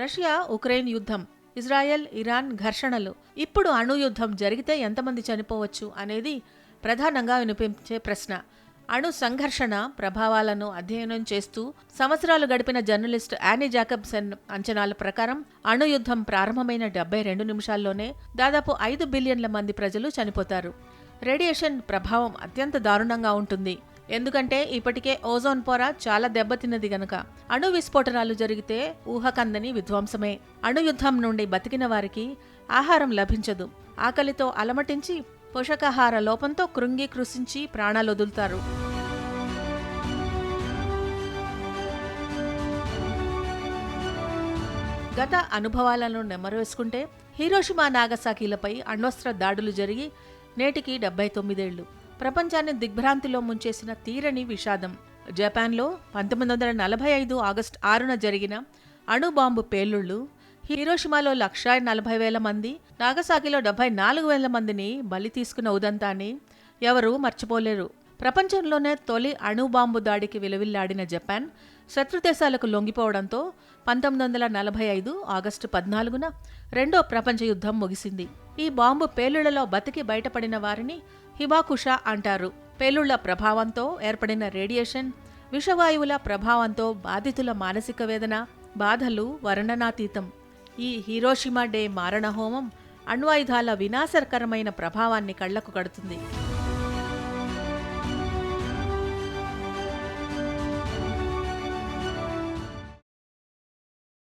Russia Ukraine యుద్ధం Israel Iran ఘర్షణలు. ఇప్పుడు అణు యుద్ధం జరిగితే ఎంతమంది చనిపోవచ్చు అనేది ప్రధానంగా వినిపించే ప్రశ్న. అణు సంఘర్షణ ప్రభావాలను అధ్యయనం చేస్తూ సంవత్సరాలు గడిపిన జర్నలిస్ట్ యానీ జాకబ్సన్ అంచనాల ప్రకారం అణు యుద్ధం ప్రారంభమైన డెబ్బై రెండు నిమిషాల్లోనే దాదాపు ఐదు బిలియన్ల మంది ప్రజలు చనిపోతారు. రేడియేషన్ ప్రభావం అత్యంత దారుణంగా ఉంటుంది. ఎందుకంటే ఇప్పటికే ఓజోన్ పొర చాలా దెబ్బతిన్నది గనక. అణు విస్ఫోటనాలు జరిగితే ఊహకందని విధ్వంసమే. అణు యుద్ధం నుండి బతికిన వారికి ఆహారం లభించదు. ఆకలితో అలమటించి పోషకాహార లోపంతో కృంగి కృషించి ప్రాణాలు వదులుతారు. గత అనుభవాలను నెమరేసుకుంటే హీరోషిమా నాగసాకిలపై అణ్వస్త్ర దాడులు జరిగి నేటికి డెబ్బై తొమ్మిదేళ్ళు. ప్రపంచాన్ని దిగ్భ్రాంతిలో ముంచేసిన తీరని విషాదం. జపాన్లో పంతొమ్మిది వందల నలభై ఐదు ఆగస్టు ఆరున జరిగిన అణుబాంబు పేలుళ్ళు హీరోషిమాలో లక్షా నలభై వేల మంది నాగసాకిలో డెబ్బై నాలుగు వేల మందిని బలి తీసుకున్న ఉదంతాన్ని ఎవరూ మర్చిపోలేరు. ప్రపంచంలోనే తొలి అణుబాంబు దాడికి విలువిల్లాడిన జపాన్ శత్రుదేశాలకు లొంగిపోవడంతో పంతొమ్మిది వందల నలభై ఐదు ఆగస్టు పద్నాలుగున రెండో ప్రపంచ యుద్ధం ముగిసింది. ఈ బాంబు పేలుళ్ళలో బతికి బయటపడిన వారిని హిబాకుష అంటారు. పేలుళ్ళ ప్రభావంతో ఏర్పడిన రేడియేషన్ విషవాయువుల ప్రభావంతో బాధితుల మానసిక వేదన బాధలు వర్ణనాతీతం. ఈ హీరోషిమా డే మారణహోమం అణ్వాయుధాల వినాశకరమైన ప్రభావాన్ని కళ్ళకు కడుతుంది.